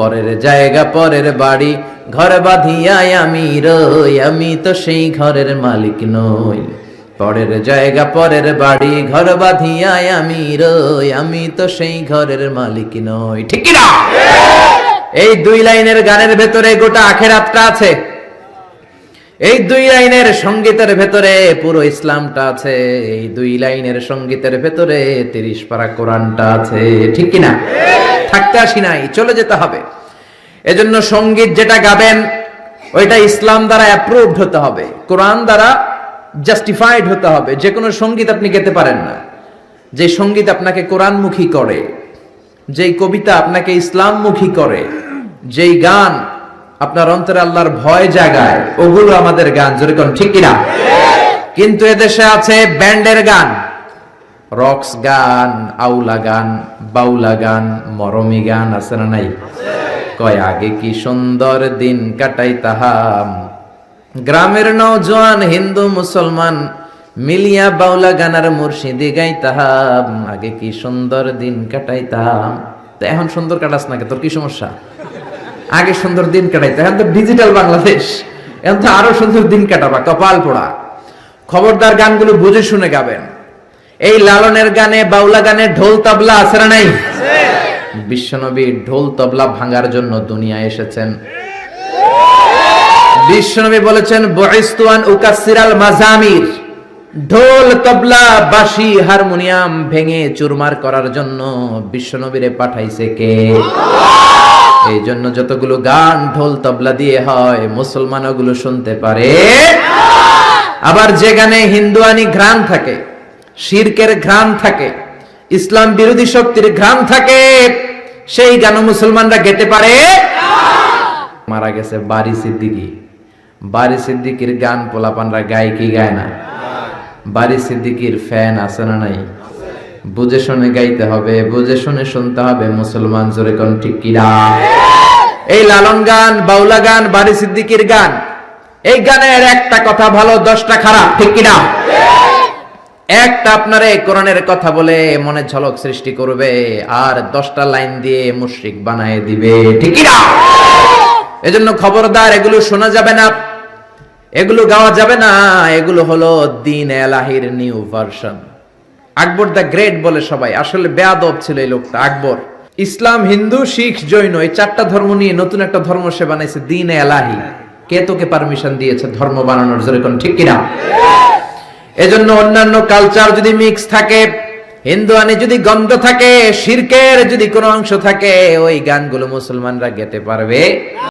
পরের জায়গা, পরের বাড়ি। ঘর বাঁধিয়াই আমি রই, আমি তো সেই ঘরের মালিক নই। পরের জায়গা, পরের বাড়ি, ঘর বাঁধিয়াই আমি রই, আমি তো সেই ঘরের মালিক নই। ঠিক না? এই দুই লাইনের গানের ভেতরে গোটা আখেরাতটা আছে। এই দুই লাইনের সঙ্গীতের ভেতরে পুরো ইসলামটা আছে। এই দুই লাইনের সঙ্গীতের ভেতরে তিরিশ পারা কোরআনটা আছে। ঠিক কিনা? থাকতে আসি নাই, চলে যেতে হবে। এজন্য সংগীত যেটা গাবেন, ওইটা ইসলাম দ্বারা অ্যাপ্রুভড হতে হবে। কোরআন দ্বারা জাস্টিফাইড হতে হবে। যে কোনো সংগীত আপনি গেতে পারেন না। যে সংগীত আপনাকে কোরআনমুখী করে, যেই কবিতা আপনাকে ইসলামমুখী করে, যেই গান আপনার অন্তরে আল্লাহর ভয় জাগায়, ওগুলো আমাদের গান যেরকম ঠিক কিনা? কিন্তু এদেশে আছে ব্যান্ডের গান। রক্স গান, আউলা গান, বাউলা গান, মরমি গান, আছে না নাই? কয় আগে কি সুন্দর দিন কাটাই তাহাম গ্রামের নওজোয়ান হিন্দু মুসলমান মিলিয়া বাউলা গানার মুর্শিদি গাই তাহাম আগে কি সুন্দর দিন কাটাই তাহাম তা এখন সুন্দর কাটাস নাকি তোর কি সমস্যা? আগে সুন্দর দিন কাটাইতে, এখন তো ডিজিটাল বাংলাদেশ। এখন তো আরও সুন্দর দিন কাটাবা, কপাল পোড়া। খবরদার গানগুলো বুঝে শুনে গাবেন। এই লালনের গানে, বাউলা গানে ঢোল তবলা আছে না নাই? বিশ্বনবী ঢোল তবলা ভাঙার জন্য দুনিয়া এসেছেন। বিশ্বনবী বলেছেন বয়স্তুয়ান উকাসিরাল মাজামির ঢোল তবলা, বাঁশি, হারমোনিয়াম ভেঙে চুরমার করার জন্য বিশ্বনবীরে পাঠাইছে কে? এই জন্য যতগুলো গান ঢোল তবলা দিয়ে হয় মুসলমান ওগুলো শুনতে পারে। আবার যে গানে হিন্দুয়ানি ঘ্রাণ থাকে, শিরকের ঘ্রাণ থাকে, ইসলাম বিরোধী শক্তির ঘ্রাণ থাকে, সেই গান মুসলমানরা গেতে পারে। মারা গেছে বারি সিদ্দিকি। বারি সিদ্দিকির গান পোলাপানরা গায় কি গায় না? বারি সিদ্দিকির ফ্যান আছে না নাই? বুঝে শুনে গাইতে হবে, বুঝে শুনে শুনতে হবে, মুসলমান জোরে কোন ঠিক কিনা? এই লালন গান, বাউলা গান, বারি সিদ্দিকির গান, এই গানের একটা কথা ভালো, দশটা খারাপ, ঠিক কিনা? একটা আপনার এই কোরআনের কথা বলে মনে ঝলক সৃষ্টি করবে, আর দশটা লাইন দিয়ে মুশরিক বানায় দিবে, ঠিক কিনা? এজন্য খবরদার, এগুলো শোনা যাবে না, এগুলো গাওয়া যাবে না, এগুলো হলো দিন এলাহির new version. Akbar the great বলে সবাই। আসলে বেয়াদব ছিল এই লোকটা, আকবর। ইসলাম, হিন্দু, শিখ, জৈন, এই চারটা ধর্ম নিয়ে নতুন একটা ধর্ম সে বানাইছে দিন এলাহি। কে তোকে পারমিশন দিয়েছে ধর্ম বানানোর? জোরে কোন ঠিক কিনা? এজন্য অন্যান্য কালচার যদি মিক্স থাকে, হিন্দু আনি যদি গন্ধ থাকে, শিরকের যদি কোনো অংশ থাকে, ওই গানগুলো মুসলমানরা গেতে পারবে।